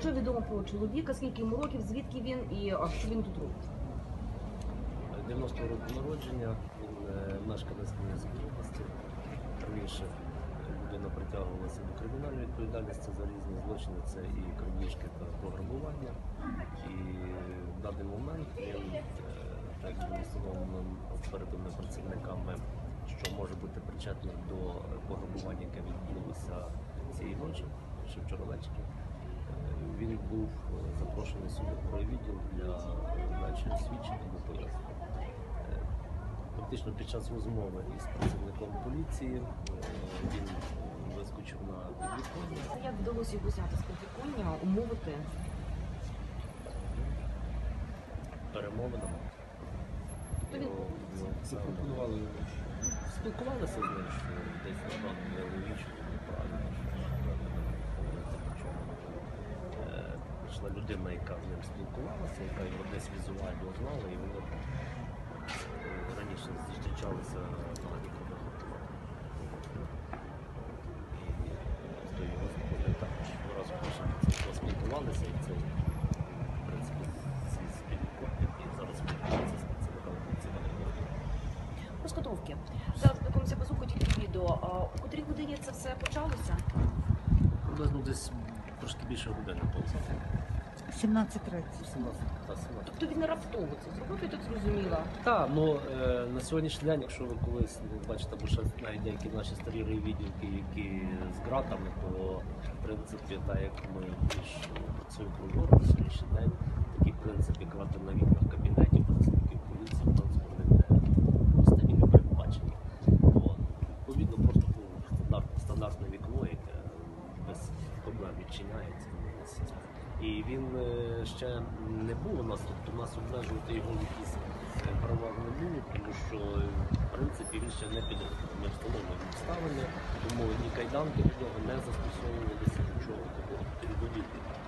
Що відомо про чоловіка, скільки йому років, звідки він і а, що він тут робить? 90 року народження, він е, мешканець області. Раніше людина притягувалася до кримінальної відповідальності за різні злочини, це і крадіжки та пограбування. І в даний момент він, е, так встановлено оперативними працівниками, що може бути причетний до пограбування, яке відбулося цієї ночі, ще вчора ввечері. Був е, запрошений сюди в відділ для дачі свідчень або пояснень. Е, Фактично під час розмови із працівником поліції е, він вискочив на підвіконня. Як вдалося його зняти з підвіконня, умовити? перемовинами. Його- його Запропонували йому. Спілкувалися з ним, що десь напевно нелогічно, неправильно, що говорити про чому. Прийшла людина, яка з ним спілкувалася, яка його десь візуально знала, і вони раніше зустрічалися на. І з його вони також раз поспілкувалися, і це, в принципі, зі спілкування, і зараз спілкуються з працівниками поліції. Розкотовки. Зараз відео. У котрій годині це все почалося? Десь трошки більше години поза. 17.30. 17 та 17. Тобто він раптово це зробив, я так зрозуміла. Так, ну е, на сьогоднішній день, якщо ви колись ну, бачите, або ще навіть деякі наші старі відділки, які з ґратами, то в принципі, так як ми більш працюємо кругом на сьогоднішній день, такі в принципі грати на вікнах кабінетів працівників поліції, в принципі, вони не просто і не передбачені. От. Відповідно, просто було стандартне, стандартне вікно, яке без проблем відчиняється. І він е, ще не був у нас, тобто нас обмежувати його якісь е, права не було, тому що в принципі він ще не підготовлений. Ми обставини, тому ні кайданки від нього не застосовувалися нічого такого. Передові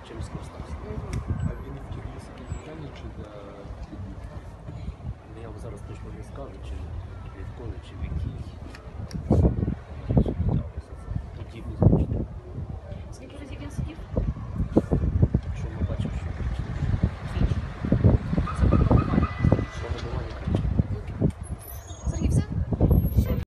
чим скористався. А він втік для сакральні чи для? Я вам зараз точно не скажу, чи відколи, чи в якій.